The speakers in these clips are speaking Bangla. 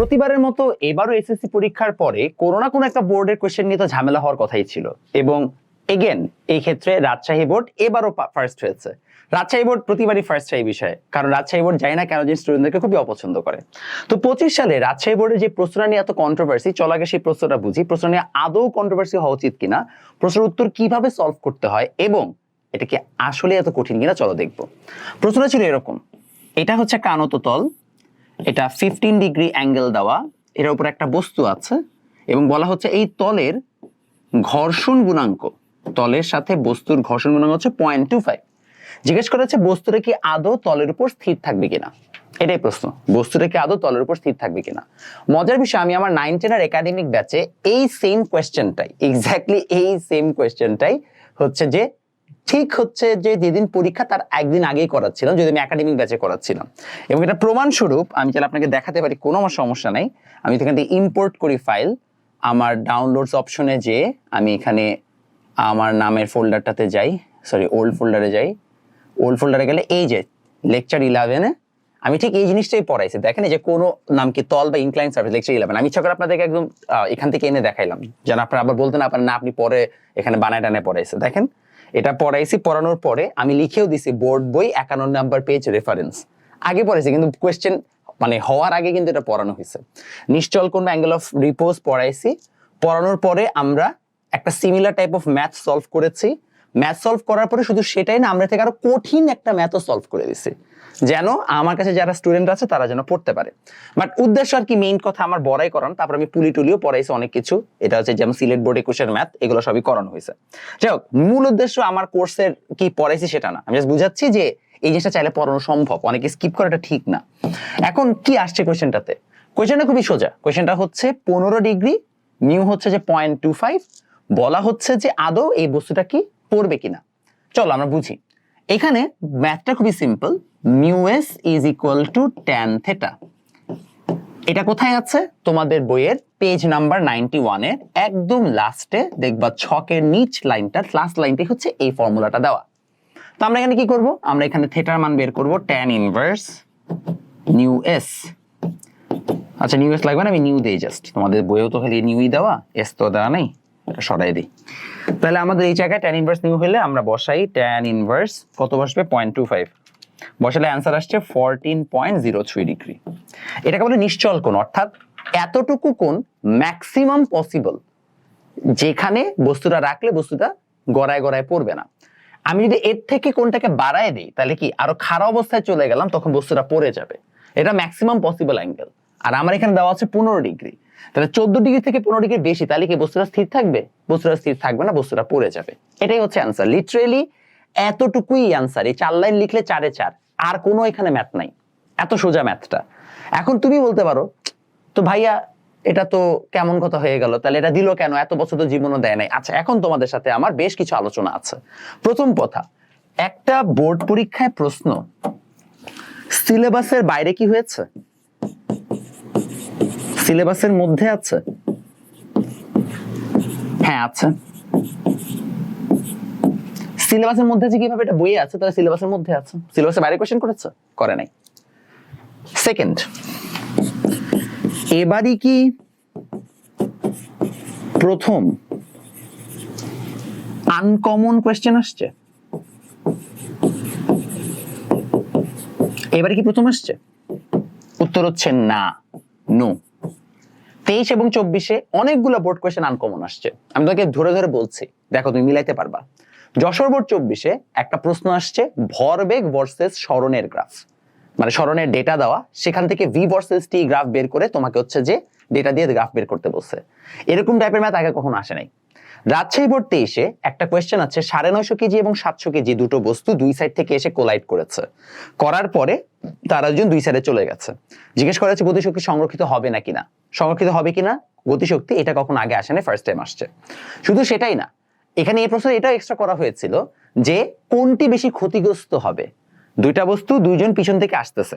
প্রতিবারের মতো এবারও এসএসসি পরীক্ষার পরে কোনো না কোনো একটা বোর্ডের কোয়েশ্চেন নিয়ে তো ঝামেলা হওয়ার কথাই ছিল। এবং এগেন এই ক্ষেত্রে রাজশাহী বোর্ড এবারও ফার্স্ট হয়েছে। রাজশাহী বোর্ড প্রতিবারই ফার্স্ট হয় এই বিষয়ে। কারণ রাজশাহী বোর্ড জানি না কেন যে স্টুডেন্টদেরকে খুবই অপছন্দ করে। তো পঁচিশ সালে রাজশাহী বোর্ডের যে প্রশ্নটা নিয়ে এত কন্ট্রোভার্সি চল আগে সেই প্রশ্নটা বুঝি। প্রশ্ন নিয়ে আদৌ কন্ট্রোভার্সি হওয়া উচিত কিনা, প্রশ্নের উত্তর কীভাবে সলভ করতে হয় এবং এটাকে আসলে এত কঠিন কিনা, চলো দেখব। প্রশ্নটা ছিল এরকম। এটা হচ্ছে কানত তল এটা ফিফটিন ডিগ্রি অ্যাঙ্গেল দেওয়া, এর উপর একটা বস্তু আছে, এবং বলা হচ্ছে এই তলের ঘর্ষণ গুণাঙ্ক। তলের সাথে বস্তুর ঘর্ষণ গুণাঙ্ক হচ্ছে পয়েন্ট টু ফাইভ জিজ্ঞেস করা হচ্ছে বস্তুটা কি আদৌ তলের উপর স্থির থাকবে কিনা? এটাই প্রশ্ন। বস্তুটা কি আদৌ তলের উপর স্থির থাকবে কিনা? মজার বিষয়, আমি আমার নাইন টেনের একাডেমিক ব্যাচে এই সেম কোয়েশ্চেনটাই এক্স্যাক্টলি এই সেম কোয়েশ্চেনটাই হচ্ছে যে ঠিক হচ্ছে যে যেদিন পরীক্ষা তার একদিন আগেই করাচ্ছিলাম যদি আমি একাডেমিক ব্যাচে করাচ্ছিলাম। এবং এটা প্রমাণস্বরূপ, আমি চাইলে আপনাকে দেখাতে পারি, কোনো আমার সমস্যা নাই। আমি এখান থেকে ইম্পোর্ট করি ফাইল আমার ডাউনলোডস অপশনে যে আমি এখানে আমার নামের ফোল্ডারটাতে যাই সরি ওল্ড ফোল্ডারে যাই। ওল্ড ফোল্ডারে গেলে এই যে লেকচার ইলেভেনে আমি ঠিক এই জিনিসটাই পড়াইছি। দেখেন এই যে কোনো নাম কি তল বা ইনক্লাইন সার্ভিস লেকচার ইলেভেন আমি ইচ্ছা করে আপনাদেরকে একদম এখান থেকে এনে দেখাইলাম। যেন আপনারা আবার বলতেন আপনার না, আপনি পরে এখানে বানায় টানায় পড়াইছে। দেখেন এটা পড়াইছি, পড়ানোর পরে আমি লিখেও দিছি বোর্ড বই একান্ন নাম্বার পেজ রেফারেন্স আগে পড়েছি কিন্তু কোয়েশ্চেন মানে হওয়ার আগে কিন্তু এটা পড়ানো হয়েছে। নিশ্চল কোন অ্যাঙ্গেল অফ রিপোজ পড়াইছি। পড়ানোর পরে আমরা একটা similar type of math solve করেছি। ম্যাথ সলভ করার পরে শুধু সেটাই না, আমরা থেকে আরও কঠিন একটা ম্যাথও সলভ করে দিছি। যেন আমার কাছে যারা স্টুডেন্ট আছে, তারা যেন পড়তে পারে। বাট উদ্দেশ্য আর কি মেইন কথা আমার বড়াই করান তারপর আমি পুলি টুলিও পড়াইছি অনেক কিছু। এটা হচ্ছে যেমন সিলেট বোর্ড একুশের ম্যাথ, এগুলো সবই করানো হয়েছে। যাই হোক, মূল উদ্দেশ্য আমার কোর্সের কি পড়াইছি সেটা না। আমি জাস্ট বুঝাচ্ছি যে এই জিনিসটা চাইলে পড়ানো সম্ভব, অনেকে স্কিপ করাটা ঠিক না। এখন কি আসছে কোয়েশ্চেনটাতে কোয়েশ্চেনটা খুবই সোজা। কোয়েশ্চেনটা হচ্ছে পনেরো ডিগ্রি নিউ হচ্ছে যে পয়েন্ট টু ফাইভ বলা হচ্ছে যে আদৌ এই বস্তুটা কি পড়বে কিনা? চলো আমরা বুঝি। এখানে ম্যাথটা খুবই simple mu S is equal to tan theta এটা কোথায় আছে? তোমাদের বইয়ের পেজ নাম্বার নাইনটি ওয়ানের একদম লাস্টে দেখবা ছকের নিচ লাইনটা লাস্ট লাইনটি হচ্ছে এই ফর্মুলাটা দেওয়া। তো আমরা এখানে কি করব? আমরা এখানে থেটার মান বের করব ট্যান ইনভার্স নিউ এস আচ্ছা নিউ এস লাগবে না, আমি নিউ দেই জাস্ট তোমাদের বইয়েও তো খালি নিউই দেওয়া এস তো দেওয়া নেই। সরাই দিই। তাহলে আমাদের এই জায়গায় ট্যান ইনভার্স নিউ হলে আমরা বসাই ট্যান ইনভার্স কত বসবে? পয়েন্ট টু ফাইভ বসালে অ্যান্সার আসছে fourteen point zero three degree এটাকে বলে নিশ্চল কোণ, অর্থাৎ এতটুকু কোণ ম্যাক্সিমাম পসিবল যেখানে বস্তুটা রাখলে বস্তুটা গড়ায় গড়ায় পড়বে না। আমি যদি এর থেকে কোনটাকে বাড়ায় দিই, তাহলে কি আরও খারাপ অবস্থায় চলে গেলাম, তখন বস্তুটা পড়ে যাবে। এটা ম্যাক্সিমাম পসিবল অ্যাঙ্গেল আর আমার এখানে দেওয়া আছে পনেরো ডিগ্রি তাহলে চোদ্দ ডিগ্রি থেকে পনেরো ডিগ্রি বেশি, তাহলে কি বস্তুটা স্থির থাকবে? বস্তুটা স্থির থাকবে না, বস্তুটা পড়ে যাবে। এটাই হচ্ছে অ্যান্সার লিটারেলি এতটুকুই অ্যান্সার এই চার লাইন লিখলে চারে চার, আর কোনো এখানে ম্যাথ নাই। এত সোজা ম্যাথটা এখন তুমি বলতে পারো, তো ভাইয়া, এটা তো কেমন কথা হয়ে গেল? তাহলে এটা দিল কেন? এত বছর তো জীবনও দেয় নাই। আচ্ছা এখন তোমাদের সাথে আমার বেশ কিছু আলোচনা আছে। প্রথম কথা, একটা বোর্ড পরীক্ষায় প্রশ্ন, সিলেবাসের বাইরে কি হয়েছে? সিলেবাসের মধ্যে আছে? হ্যাঁ আছে। সিলেবাসের মধ্যে আছে কীভাবে এটা বইয়ে আছে? তাহলে সিলেবাসের মধ্যে আছে। সিলেবাসের বাইরে কোশ্চেন করেছে? করে নাই। সেকেন্ড এবারই কি প্রথম আনকমন কোয়েশ্চেন আসছে? এবারে কি প্রথম আসছে? উত্তর হচ্ছে না নো তেইশ এবং চব্বিশে অনেকগুলো বোর্ড কোয়েশন আনকমন আসছে। আমি তোমাকে ধরে ধরে বলছি, দেখো তুমি মিলাইতে পারবা। যশোর বোর্ড চব্বিশে একটা প্রশ্ন আসছে, ভরবেগ ভার্সেস স্মরণের গ্রাফ মানে স্মরণের ডেটা দেওয়া, সেখান থেকে ভি ভার্সেস টি গ্রাফ বের করে তোমাকে হচ্ছে যে ডেটা দিয়ে গ্রাফ বের করতে বলছে। এরকম টাইপের ম্যাথ আগে কখনো আসে নাই। রাজশাহী বোর্ড এসে একটা কোয়েশ্চেন আছে, সাড়ে নয়শো কেজি এবং সাতশো কেজি দুটো বস্তু দুই সাইড থেকে এসে কোলাইড করেছে। করার পরে তারা দুজন দুই সাইডে চলে গেছে। জিজ্ঞেস করা হচ্ছে, গতিশক্তি সংরক্ষিত হবে না? কিনা সংরক্ষিত হবে কিনা? গতিশক্তি এটা কখন আগে আসে না ফার্স্ট টাইম আসছে। শুধু সেটাই না, এখানে এই প্রশ্ন এটাও এক্সট্রা করা হয়েছিল যে কোনটি বেশি ক্ষতিগ্রস্ত হবে? দুইটা বস্তু দুইজন পিছন থেকে আসতেছে।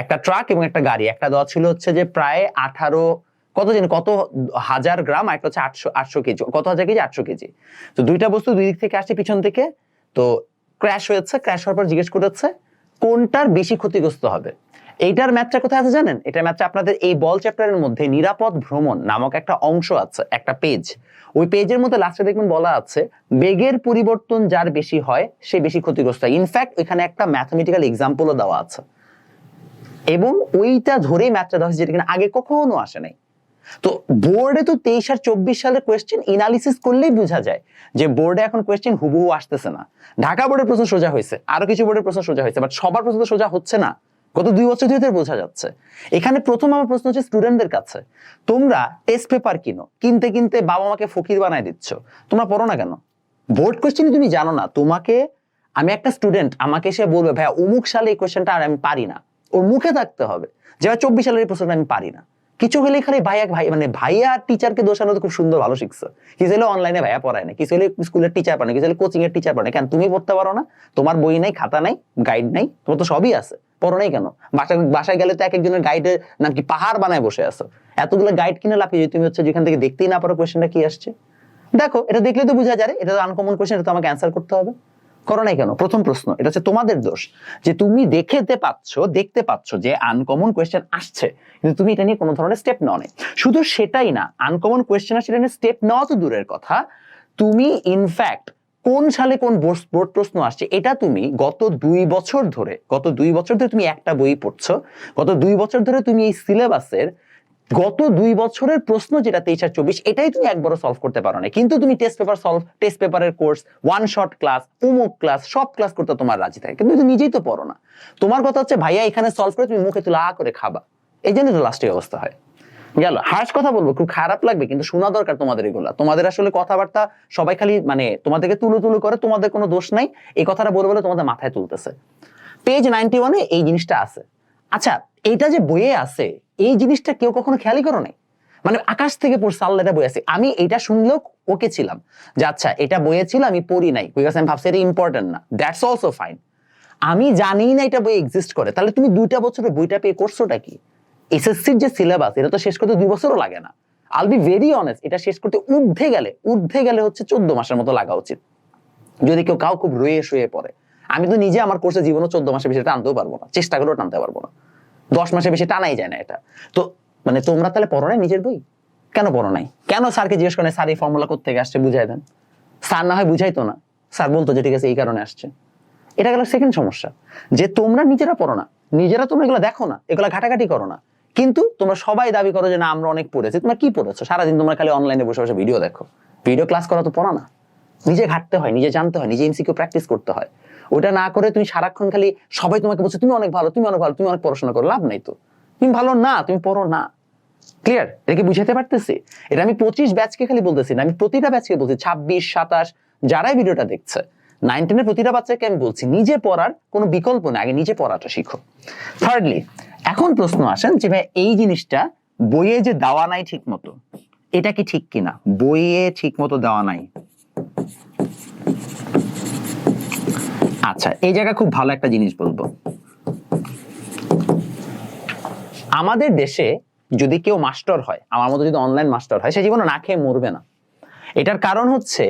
একটা ট্রাক এবং একটা গাড়ি। একটা দেওয়া ছিল হচ্ছে যে প্রায় আঠারো কত জানি কত হাজার গ্রাম? আর একটা হচ্ছে আটশো আটশো কেজি। কত হাজার কেজি? আটশো কেজি। তো দুইটা বস্তু দুই দিক থেকে আসছে পিছন থেকে তো ক্র্যাশ হয়েছে। ক্র্যাশ হওয়ার পর জিজ্ঞেস করেছে, কোনটার বেশি ক্ষতিগ্রস্ত হবে? এইটার ম্যাথটা কোথায় আছে জানেন? এটার ম্যাথটা আপনাদের এই বল চ্যাপ্টারের মধ্যে নিরাপদ ভ্রমণ নামক একটা অংশ আছে, একটা পেজ ওই পেজের মধ্যে লাস্টে দেখবেন বলা আছে, বেগের পরিবর্তন যার বেশি হয়, সে বেশি ক্ষতিগ্রস্ত হয়। ইনফ্যাক্ট এখানে একটা ম্যাথমেটিক্যাল এক্সাম্পলও দেওয়া আছে। এবং ওইটা ধরেই ম্যাথটা দেওয়া হয়েছে, যেটা কিনা আগে কখনো আসে নাই। তো বোর্ডে তো তেইশ আর চব্বিশ সালের কোয়েশ্চেন ইনালিসিস করলেই বোঝা যায় যে বোর্ডে এখন কোয়েশ্চেন হুবহু আসতেছে না। ঢাকা বোর্ডের প্রশ্ন সোজা হয়েছে, আরও কিছু বোর্ডের প্রশ্ন সোজা হয়েছে বাট সবার প্রশ্ন সোজা হচ্ছে না। গত দুই বছর ধরে বোঝা যাচ্ছে। এখানে প্রথম আমার প্রশ্ন হচ্ছে স্টুডেন্টদের কাছে, তোমরা টেস্ট পেপার কিনো, কিনতে কিনতে বাবা মাকে ফকির বানায় দিচ্ছ, তোমরা পড়ো না কেন? বোর্ড কোয়েশ্চেন তুমি জানো না, তোমাকে, আমি একটা স্টুডেন্ট আমাকে সে বলবে, ভাইয়া, অমুক সালে এই কোয়েশ্চেনটা আর আমি পারি না। ওর মুখে থাকতে হবে যে চব্বিশ সালের এই প্রশ্নটা আমি পারি না। কিছু হলে খালি ভাইয়া ভাই মানে ভাইয়া আর টিচারকে দোষানো খুব সুন্দর, ভালো শিখছো। কিছু হলে অনলাইনে ভাইয়া পড়ায় না, কিছু হলে স্কুলের টিচার পড়ে না, কিছু হলে কোচিং এর টিচার পড়ে না। কেন? তুমি পড়তে পারো না, তোমার বই নাই, খাতা নাই গাইড নাই, তোমার তো সবই আছে, পড়ো নাই কেন? বাসায় বাসায় গেলে তো এক একজনের গাইডের নাম কি পাহাড় বানায় বসে আছো। এতগুলো গাইড কিনে লাফিয়ে তুমি হচ্ছে যেখান থেকে দেখতেই না পারো কোয়েশ্চেনটা কি আসছে? দেখো, এটা দেখলে তো বোঝা যায় এটা তো আনকমন কোয়েশ্চেন এটা তো আমাকে অ্যান্সার করতে হবে। করো নাই কেন? প্রথম প্রশ্ন, এটা হচ্ছে তোমাদের দোষ। যে তুমি দেখতে পাচ্ছ দেখতে পাচ্ছ যে আনকমন কোয়েশ্চেন আসছে, কিন্তু তুমি এটা নিয়ে কোনো ধরনের স্টেপ নাও নাই শুধু সেটাই না আনকমন কোয়েশ্চেন আসছে, এটা নিয়ে স্টেপ নেওয়া তো দূরের কথা। তুমি ইনফ্যাক্ট কোন সালে কোন বোর্ড প্রশ্ন আসছে, এটা তুমি গত দুই বছর ধরে, গত দুই বছর ধরে তুমি একটা বই পড়ছো, গত দুই বছর ধরে তুমি এই সিলেবাসের গত দুই বছরের প্রশ্ন যেটা তেইশ আর চব্বিশ, এটাই তুমি একবারও সলভ করতে পারো না কিন্তু তুমি টেস্ট পেপার সলভ টেস্ট পেপারের কোর্স ওয়ান শট ক্লাস উমুক ক্লাস সব ক্লাস করতে তোমার রাজি থাকে। কিন্তু তুমি নিজেই তো পড়ো না। তোমার কথা হচ্ছে, ভাইয়া, এখানে সলভ করে তুমি মুখে তুলে করে খাবা। এই জন্য তো লাস্টে অবস্থা হয়। গেল। হার্শ কথা বলব, খুব খারাপ লাগবে, কিন্তু শোনা দরকার তোমাদের এগুলা। তোমাদের আসলে কথাবার্তা সবাই খালি মানে তোমাদেরকে তুলু তুলু করে, তোমাদের কোনো দোষ নাই। এই কথাটা বলে বলে তোমাদের মাথায় তুলতেছে। পেজ নাইনটি ওয়ানে এই জিনিসটা আছে। আচ্ছা এইটা যে বইয়ে আছে, এই জিনিসটা কেউ কখনো খেয়ালই করো নাই মানে আকাশ থেকে পড়ছে, আল্লাহ এটা বই আছে। আমি এটা শুনলেও ওকে ছিলাম যে আচ্ছা এটা বইয়ে ছিল, আমি পড়ি নাই। বিকজ আমি ভাবছি এটা ইম্পর্টেন্ট না। দ্যাটস অলসো ফাইন আমি জানি না এটা বই এক্সিস্ট করে। তাহলে তুমি দুইটা বছরে বইটা পেয়ে করছোটা কি? এসএসসির যে সিলেবাস এটা তো শেষ করতে দুই বছরও লাগে না। আল বি ভেরি অনেস্ট এটা শেষ করতে ঊর্ধ্বে গেলে ঊর্ধ্বে গেলে হচ্ছে চোদ্দ মাসের মতো লাগা উচিত। যদি কেউ কাউ খুব রয়ে শুয়ে পড়ে। আমি তো নিজে আমার কোর্সে জীবনে চোদ্দ মাসে বেশি টানতেও পারব না। চেষ্টা করেও টানতে পারব না। দশ মাসে বেশি টানাই যায় না এটা। তো মানে তোমরা তাহলে পড়ো নাই নিজের বই? কেন পড়ো নাই? কেন স্যারকে জিজ্ঞেস করেন স্যার, এই ফর্মুলা থেকে আসছে? বুঝাই দেন। স্যার না হয় বুঝাইতো না। স্যার বলতো যে, ঠিক আছে, এই কারণে আসছে। এটা গেল সেকেন্ড সমস্যা। যে তোমরা নিজেরা পড়ো না, নিজেরা তোমরা এগুলো দেখো না, এগুলো ঘাটাঘাটি করো না। কিন্তু তোমরা সবাই দাবি করো যে, না, আমরা অনেক পড়েছি। তোমরা কি পড়েছো? সারাদিন তোমরা খালি অনলাইনে বসে বসে ভিডিও দেখো। ভিডিও ক্লাস করা তো পড়া না। নিজে ঘাটতে হয়, নিজে জানতে হয়, নিজে এমসিকিউ প্র্যাকটিস করতে হয়। ওটা না করে তুমি সারাক্ষণ খালি সবাই তোমাকে বলছে, তুমি অনেক ভালো, তুমি অনেক ভালো, তুমি অনেক পড়াশোনা করো, লাভ নাই তো। তুমি ভালো না, তুমি পড়ো না। ক্লিয়ার এটা কি বুঝাতে পারতেছি? এটা আমি পঁচিশ ব্যাচকে খালি বলতেছি না, আমি প্রতিটা ব্যাচকে বলছি, ছাব্বিশ, সাতাশ, যারাই ভিডিওটা দেখছে। নাইন টেনের প্রতিটা বাচ্চাকে আমি বলছি, নিজে পড়ার কোনো বিকল্প নেই, আগে নিজে পড়াটা শিখো। থার্ডলি এখন প্রশ্ন আসেন যে ভাই, এই জিনিসটা বইয়ে যে দেওয়া নাই ঠিক মতো এটা কি ঠিক কিনা? বইয়ে ঠিক মতো দেওয়া নাই। আচ্ছা এই জায়গা খুব ভালো একটা জিনিস বলব। আমাদের দেশে যদি কেউ মাস্টার হয়, আমার মতো যদি অনলাইন মাস্টার হয়, সে জীবনে না খেয়ে মরবে না। এটার কারণ হচ্ছে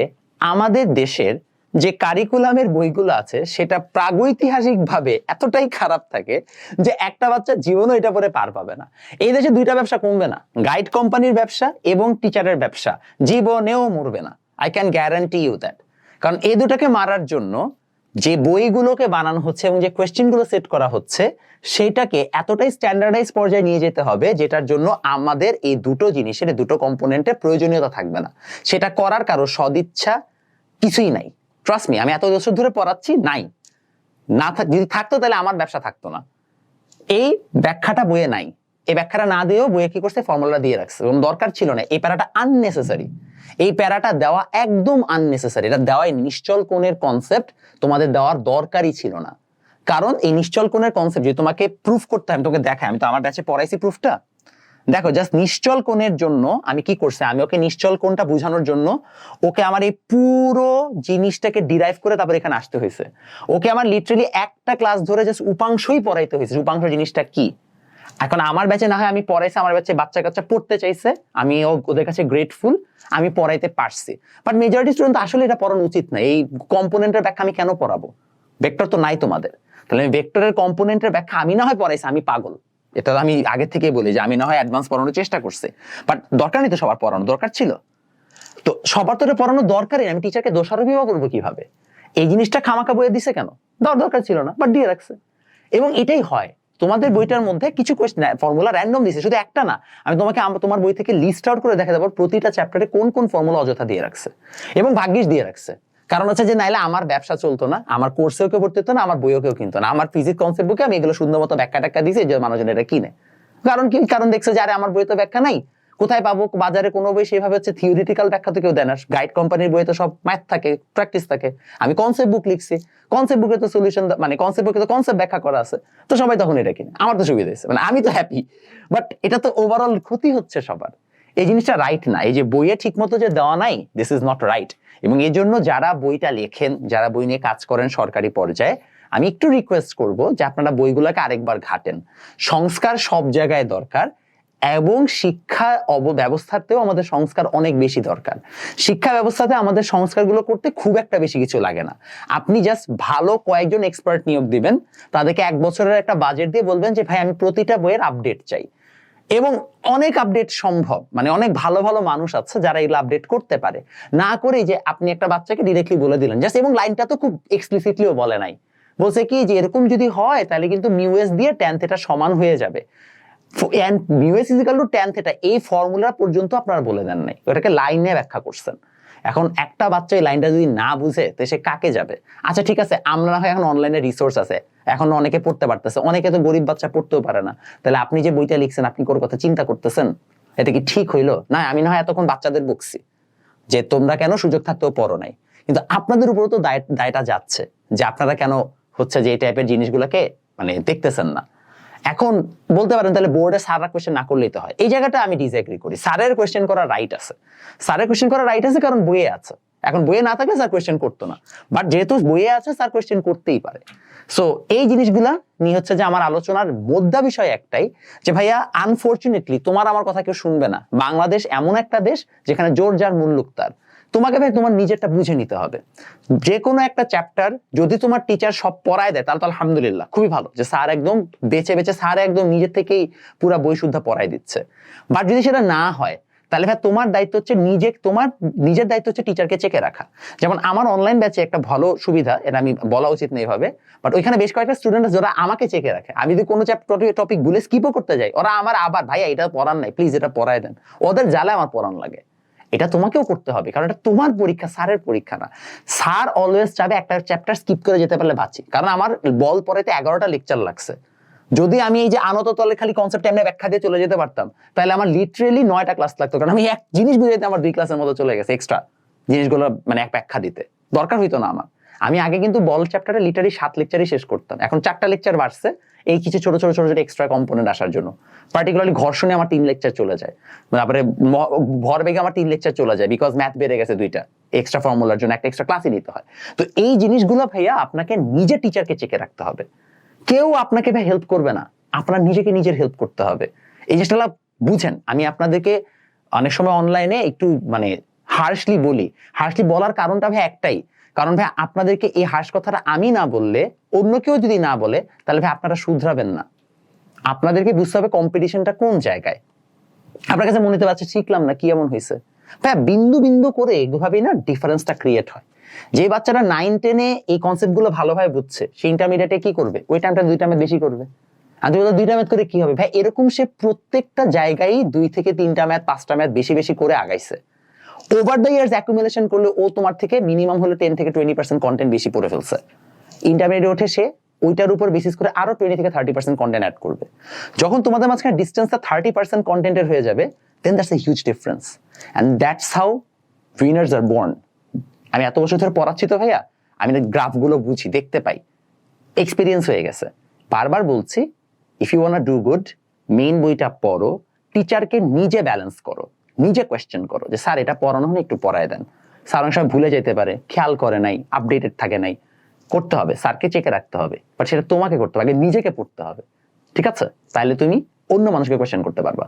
আমাদের দেশের যে কারিকুলামের বইগুলো আছে, সেটা প্রাগৈতিহাসিক ভাবে এতটাই খারাপ থাকে যে একটা বাচ্চা জীবনও এটা পরে পার পাবে না। এই দেশে দুইটা ব্যবসা কমবে না। গাইড কোম্পানির ব্যবসা এবং টিচারের ব্যবসা, জীবনেও মরবে না। I can guarantee you that কারণ এই দুটাকে মারার জন্য যে বইগুলোকে বানানো হচ্ছে এবং যে কোয়েশ্চেনগুলো সেট করা হচ্ছে, সেটাকে এতটাই স্ট্যান্ডার্ডাইজ পর্যায়ে নিয়ে যেতে হবে, যেটার জন্য আমাদের এই দুটো জিনিসের দুটো কম্পোনেন্টের প্রয়োজনীয়তা থাকবে না। সেটা করার কারও সদিচ্ছা কিছুই নাই। ট্রাস্ট মি আমি এত বছর ধরে পড়াচ্ছি, নাই। না যদি থাকতো তাহলে আমার ব্যবসা থাকতো না। এই ব্যাখ্যাটা বইয়ে নাই। এই ব্যাখ্যাটা না দিয়েও বইয়ে কি করছে? ফর্মুলা দিয়ে রাখছে। এবং দরকার ছিল না। এই প্যারাটা আননেসেসারি এই প্যারাটা দেওয়া একদম আননেসেসারি এটা দেওয়াই নিশ্চল কোণের কনসেপ্ট তোমাদের দেওয়ার দরকারই ছিল না। কারণ এই নিশ্চল কোণের কনসেপ্ট যে তোমাকে প্রুফ করতে আমি তোকে দেখাই। আমি তো আমার ব্যাচে পড়াইছি প্রুফটা দেখো জাস্ট নিশ্চল কোণের জন্য আমি কি করছি? আমি ওকে নিশ্চল কোণটা বোঝানোর জন্য ওকে আমার এই পুরো জিনিসটাকে ডিরাইভ করে তারপর এখানে আসতে হয়েছে। ওকে আমার লিটারালি একটা ক্লাস ধরে জাস্ট উপাংশই পড়াইতে হয়েছে। উপাংশ জিনিসটা কি? এখন আমার ব্যাচে না হয় আমি পড়াইছি, আমার ব্যাচে বাচ্চা কাচ্চা পড়তে চাইছে, আমি ওদের কাছে গ্রেটফুল আমি পড়াইতে পারছি। বাট মেজরিটি স্টুডেন্ট আসলে এটা পড়ানো উচিত না। এই কম্পোনেন্টের ব্যাখ্যা আমি কেন পড়াবো? ভেক্টর তো নাই তোমাদের। তাহলে আমি ভেক্টরের কম্পোনেন্টের ব্যাখ্যা আমি না হয় পড়াইছি, আমি পাগল। এটা আমি আগে থেকে বলি যে আমি না হয় অ্যাডভান্স পড়ানোর চেষ্টা করছি। বাট দরকার নেই তো সবার পড়ানো, দরকার ছিল। তো সবার তো পড়ানো দরকারই আমি টিচারকে দোষারোপই করব কীভাবে? এই জিনিসটা খামাকা বইয়ে দিছে কেন? দর দরকার ছিল না বাট দিয়ে রাখছে। এবং এটাই হয়। তোমাদের বইটার মধ্যে কিছু কোয়েশ্চেন ফর্মুলা র্যান্ডম দিছে, শুধু একটা না। আমি তোমাকে তোমার বই থেকে লিস্ট আউট করে দেখা দেবো প্রতিটা চ্যাপ্টারে কোন কোন ফর্মুলা অযথা দিয়ে রাখছে এবং ভাগ্যিস দিয়ে রাখছে। কারণ হচ্ছে যে নাইলে আমার ব্যবসা চলতো না, আমার কোর্সেও কেউ ভর্তি হতো না, আমার বইও কেউ কিনতো না। আমার ফিজিক্স কনসেপ্ট বুকে আমি এগুলো সুন্দর মতো ব্যাখ্যা ট্যাখ্যা দিয়েছি যে মানুষজন এটা কিনে। কারণ কি? কারণ দেখছে যে আরে আমার বই তো ব্যাখ্যা নাই। কোথায় পাবো, বাজারে কোনো বই সেভাবে হচ্ছে থিওরিটিক্যাল ব্যাখ্যা তো কেউ দেয় না। গাইড কোম্পানির বইয়ে তো সব ম্যাথ থাকে প্র্যাকটিস থাকে। আমি কনসেপ্ট বুক লিখছি। কনসেপ্ট বুকে তো সলিউশন মানে কনসেপ্ট বুকে তো কনসেপ্ট ব্যাখ্যা করা আছে। তো সবাই তখন এটা কিনে। আমার তো সুবিধা হয়েছে। মানে আমি তো হ্যাপি বাট এটা তো ওভারঅল ক্ষতি হচ্ছে সবার। এই জিনিসটা রাইট না। এই যে বইয়ে ঠিক মতো যে দেওয়া নাই দিস ইজ নট রাইট এবং এই জন্য যারা বইটা লেখেন, যারা বই নিয়ে কাজ করেন সরকারি পর্যায়ে, আমি একটু রিকোয়েস্ট করব যে আপনারা বইগুলোকে আরেকবার ঘাটেন। সংস্কার সব জায়গায় দরকার। এবং শিক্ষা ব্যবস্থাতেও আমাদের সংস্কার অনেক বেশি দরকার। শিক্ষা ব্যবস্থাতে আমাদের সংস্কারগুলো করতে খুব একটা বেশি কিছু লাগে না। আপনি জাস্ট ভালো কয়েকজন এক্সপার্ট নিয়োগ দিবেন, তাদেরকে এক বছরের একটা বাজেট দিয়ে বলবেন যে, ভাই, আমি প্রতিটা বইয়ের আপডেট চাই। এবং অনেক আপডেট সম্ভব মানে অনেক ভালো ভালো মানুষ আছে যারা এগুলো আপডেট করতে পারে। না করে যে আপনি একটা বাচ্চাকে ডিরেক্টলি বলে দিলেন। জাস্ট এবং লাইনটা তো খুব এক্সপ্লিসিটলিও বলে নাই। বলছে কি যে, এরকম যদি হয়, তাহলে কিন্তু মিউএস দিয়ে টেন্থ এটা সমান হয়ে যাবে। Mu S is equal to theta এই ফর্মুলা পর্যন্ত আপনারা বলে দেন নাই। ওটাকে লাইনে ব্যাখ্যা করছেন। এখন একটা বাচ্চা এই লাইনটা যদি না বুঝে, তো সে কাকে যাবে? আচ্ছা ঠিক আছে, আমরা হয় এখন অনলাইনে রিসোর্স আছে। এখন অনেকে পড়তে পারতেছে। অনেকে তো গরিব বাচ্চা পড়তেও পারে না। তাহলে আপনি যে বইটা লিখছেন, আপনি কোনো কথা চিন্তা করতেছেন? এটা কি ঠিক হইল? না, আমি না হয় এতক্ষণ বাচ্চাদের বকছি। যে তোমরা কেন সুযোগ থাকতেও পড়ো নাই? কিন্তু আপনাদের উপরও তো দায়, দায়টা যাচ্ছে। যে আপনারা কেন হচ্ছে যে এই টাইপের জিনিসগুলোকে মানে দেখতেছেন না। এখন বলতে পারেন তাহলে বোর্ডে স্যাররা কোয়েশ্চেন না করলেই তো হয়। এই জায়গাটা আমি ডিসএগ্রি করি। স্যারের কোয়েশ্চেন করার রাইট আছে। স্যারের কোয়েশ্চেন করার রাইট আছে কারণ বইয়ে আছে। এখন বইয়ে না থাকলে স্যার কোয়েশ্চেন করতো না। বাট যেহেতু বইয়ে আছে, স্যার কোয়েশ্চেন করতেই পারে। সো এই জিনিসগুলা নিয়ে হচ্ছে যে আমার আলোচনার মোদ্দা বিষয় একটাই যে, ভাইয়া আনফর্চুনেটলি তোমার আমার কথা কেউ শুনবে না। বাংলাদেশ এমন একটা দেশ যেখানে জোর যার মুল্লুক তার। তোমাকে ভাই তোমার নিজেরটা বুঝে নিতে হবে। যে কোনো একটা চ্যাপ্টার যদি তোমার টিচার সব পড়ায় দেয়, তাহলে তো আলহামদুলিল্লাহ খুবই ভালো যে স্যার একদম বেছে বেছে স্যার একদম নিজের থেকেই পুরা বই শুদ্ধ পড়াই দিচ্ছে। বাট যদি সেটা না হয়, তাহলে ভাই তোমার দায়িত্ব হচ্ছে নিজে তোমার নিজের দায়িত্ব হচ্ছে টিচারকে চেকে রাখা। যেমন আমার অনলাইন ব্যাচে একটা ভালো সুবিধা, এটা আমি বলা উচিত নেই ভাবে বাট ওইখানে বেশ কয়েকটা স্টুডেন্ট যারা আমাকে চেকে রাখে। আমি যদি কোনো চ্যাপ্টার টপিক ভুলে স্কিপও করতে যাই, ওরা আমার আবার, ভাইয়া, এটা পড়ান নাই প্লিজ এটা পড়ায় দেন। ওদের জ্বালায় আমার পড়ান লাগে। এটা তোমাকেও করতে হবে, কারণ এটা তোমার পরীক্ষা, স্যারের পরীক্ষা না। স্যার অলওয়েজ চাবে একটা চ্যাপ্টার স্কিপ করে যেতে পারলে বাঁচি। কারণ আমার বল পরেতে এগারোটা লেকচার লাগছে। যদি আমি এই যে আনত তলে খালি কনসেপ্ট এমনি ব্যাখ্যা দিয়ে চলে যেতে পারতাম, তাহলে আমার লিটারেলি নয়টা ক্লাস লাগতো, কারণ আমি এক জিনিস বুঝে আমার দুই ক্লাসের মতো চলে গেছে এক্সট্রা জিনিসগুলো মানে এক ব্যাখ্যা দিতে। দরকার হইতো না আমার। আমি আগে কিন্তু বল চ্যাপ্টারে লিটারি সাত লেকচারই শেষ করতাম। এখন চারটা লেকচার বাড়ছে, এই কিছু ছোট ছোট ছোট ছোট এক্সট্রা কম্পোনেন্ট আসার জন্য। পার্টিকুলারলি ঘর্ষণে আমার তিন লেকচার চলে যায়। তারপরে ভরবেগে আমার তিন লেকচার চলে যায় বিকজ ম্যাথ বেড়ে গেছে দুইটা। এক্সট্রা ফর্মুলার জন্য একটা এক্সট্রা ক্লাসই নিতে হয়। তো এই জিনিসগুলো ভাইয়া আপনাকে নিজে টিচারকে চেকে রাখতে হবে। কেউ আপনাকে ভাই হেল্প করবে না। আপনার নিজেকে নিজের হেল্প করতে হবে। এই জিনিসটা বুঝেন, আমি আপনাদেরকে অনেক সময় অনলাইনে একটু মানে হার্শলি বলি। হার্শলি বলার কারণটা ভাই একটাই। কারণ ভাই, আপনাদেরকে এই হার্শ কথাটা আমি না বললে, অন্য কেউ যদি না বলে, তাহলে ভাই আপনারা শুধরাবেন না। আপনাদেরকে বুঝতে হবে কম্পিটিশনটা কোন জায়গায়। আপনার কাছে মনে হতে পারছে শিখলাম না, কি এমন হয়েছে? ভাই, বিন্দু বিন্দু করে এভাবেই না ডিফারেন্সটা ক্রিয়েট হয়। যে বাচ্চারা নাইন টেনে এই কনসেপ্টগুলো ভালোভাবে বুঝছে সে ইন্টারমিডিয়েটে কি করবে? ওই টাইমটা দুই টাইমে বেশি করবে। আর তুমি দুইটা ম্যাথ করে কি হবে? ভাই, এরকম সে প্রত্যেকটা জায়গায় দুই থেকে তিনটা ম্যাথ পাঁচটা ম্যাথ বেশি বেশি করে আগাইছে। ওভার দ্য ইয়ার্স অ্যাকুমুলেশন করলে ও তোমার থেকে মিনিমাম হলে টেন থেকে টোয়েন্টি পার্সেন্ট কন্টেন্ট বেশি পড়ে ফেলছে। ইন্টারমিডিয়েট ওঠে সে ওইটার উপর বেসিস করে আরও টোয়েন্টি থেকে থার্টি পার্সেন্ট কন্টেন্ট অ্যাড করবে। যখন তোমাদের মাঝখানে ডিস্টেন্সটা থার্টি পার্সেন্ট কন্টেন্টের হয়ে যাবে then that's a huge difference and that's how winners are born আমি এত বছর ধরে পড়াচ্ছি তো ভাইয়া, আমি গ্রাফগুলো বুঝি, দেখতে পাই। এক্সপিরিয়েন্স হয়ে গেছে। বারবার বলছি if you want do good main বইটা পড়ো টিচারকে নিজে ব্যালেন্স করো। নিজে কোয়েশ্চেন করো যে, স্যার, এটা পড়ানো হলে একটু পড়ায় দেন। স্যার অনেক সময় ভুলে যেতে পারে, খেয়াল করে নাই আপডেটেড থাকে নাই। করতে হবে, স্যারকে চেকে রাখতে হবে বাট সেটা তোমাকে করতে হবে, আগে নিজেকে পড়তে হবে, ঠিক আছে? তাহলে তুমি অন্য মানুষকে কোয়েশ্চেন করতে পারবা।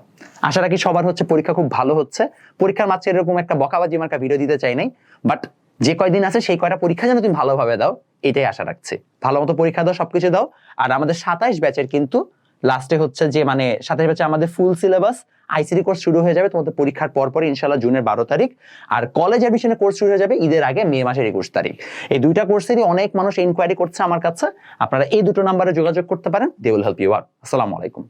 আশা রাখি সবার হচ্ছে পরীক্ষা খুব ভালো হচ্ছে। পরীক্ষার মাঝে এরকম একটা বকাবাজি মার্কা ভিডিও দিতে চাই নাই বাট যে কয়দিন আছে সেই কয়টা পরীক্ষা যেন তুমি ভালোভাবে দাও, এটাই আশা রাখছি। ভালো মতো পরীক্ষা দাও, সবকিছু দাও, আর আমাদের সাতাইশ ব্যাচের কিন্তু লাস্টে হচ্ছে যে মানে সাথে ব্যাচে আমাদের ফুল সিলেবাস আইসিডি কোর্স শুরু হয়ে যাবে, তোমাদের পরীক্ষার পর পর ইনশাল্লাহ জুনের বারো তারিখ। আর কলেজ অ্যাডমিশনের কোর্স শুরু হয়ে যাবে ঈদের আগে মে মাসের একুশ তারিখ। এই দুইটা কোর্সেরই অনেক মানুষ ইনকোয়ারি করছে আমার কাছে। আপনারা এই দুটো নাম্বারে যোগাযোগ করতে পারেন। দে উইল হেল্প ইউ আর আসসালামু আলাইকুম।